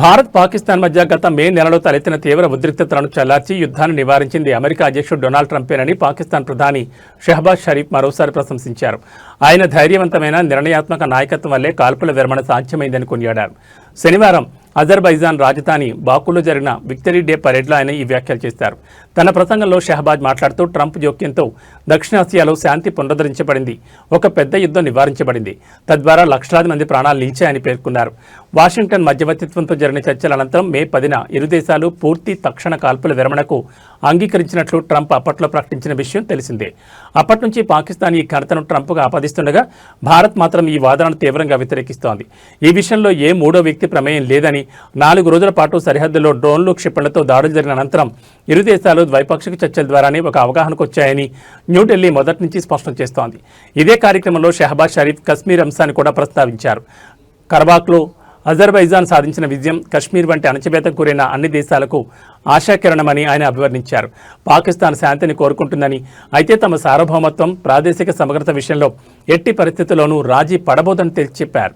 భారత్ పాకిస్తాన్ మధ్య గత మే నెలలో తలెత్తిన తీవ్ర ఉద్రిక్తతలను చల్లార్చి యుద్ధాన్ని నివారించింది అమెరికా అధ్యక్షుడు డొనాల్డ్ ట్రంపేనని పాకిస్తాన్ ప్రధాని షహబాజ్ షరీఫ్ మరోసారి ప్రశంసించారు. ఆయన ధైర్యవంతమైన నిర్ణయాత్మక నాయకత్వం వల్లే కాల్పుల విరమణ సాధ్యమైందని కొనియాడారు. శనివారం అజర్బైజాన్ రాజధాని బాకులో జరిగిన విక్టరీ డే పరేడ్లో ఆయన ఈ వ్యాఖ్యలు చేశారు. తన ప్రసంగంలో షహబాజ్ మాట్లాడుతూ ట్రంప్ జోక్యంతో దక్షిణాసియాలో శాంతి పునరుద్ధరించబడింది. ఒక పెద్ద యుద్ధం నివారించబడింది. తద్వారా లక్షలాది మంది ప్రాణాలు నిలిచాయని పేర్కొన్నారు. వాషింగ్టన్ మధ్యవర్తిత్వంతో జరిగిన చర్చల అనంతరం మే పదిన ఇరు దేశాలు పూర్తి తక్షణ కాల్పుల విరమణకు అంగీకరించినట్లు ట్రంప్ అప్పట్లో ప్రకటించిన విషయం తెలిసిందే. అప్పటి నుంచి పాకిస్తాన్ ఈ ఘనతను ట్రంప్గా ఆపాదిస్తుండగా భారత్ మాత్రం ఈ వాదనను తీవ్రంగా వ్యతిరేకిస్తోంది. ఈ విషయంలో ఏ మూడో వ్యక్తి ప్రమేయం లేదని నాలుగు రోజుల పాటు సరిహద్దులో డ్రోన్లు క్షిపణులతో దాడులు జరిగిన అనంతరం ఇరు దేశాలు ద్వైపాక్షిక చర్చల ద్వారానే ఒక అవగాహనకు వచ్చాయని న్యూఢిల్లీ మొదటి నుంచి స్పష్టం చేస్తోంది. ఇదే కార్యక్రమంలో షహబాజ్ షరీఫ్ కశ్మీర్ అంశాన్ని కూడా ప్రస్తావించారు. కర్బాక్లో అజర్బైజాన్ సాధించిన విజయం కశ్మీర్ వంటి అణచివేతకు గురైన అన్ని దేశాలకు ఆశాకిరణమని ఆయన అభివర్ణించారు. పాకిస్తాన్ శాంతిని కోరుకుంటుందని అయితే తమ సార్వభౌమత్వం ప్రాదేశిక సమగ్రత విషయంలో ఎట్టి పరిస్థితుల్లోనూ రాజీ పడబోదని తేల్చి చెప్పారు.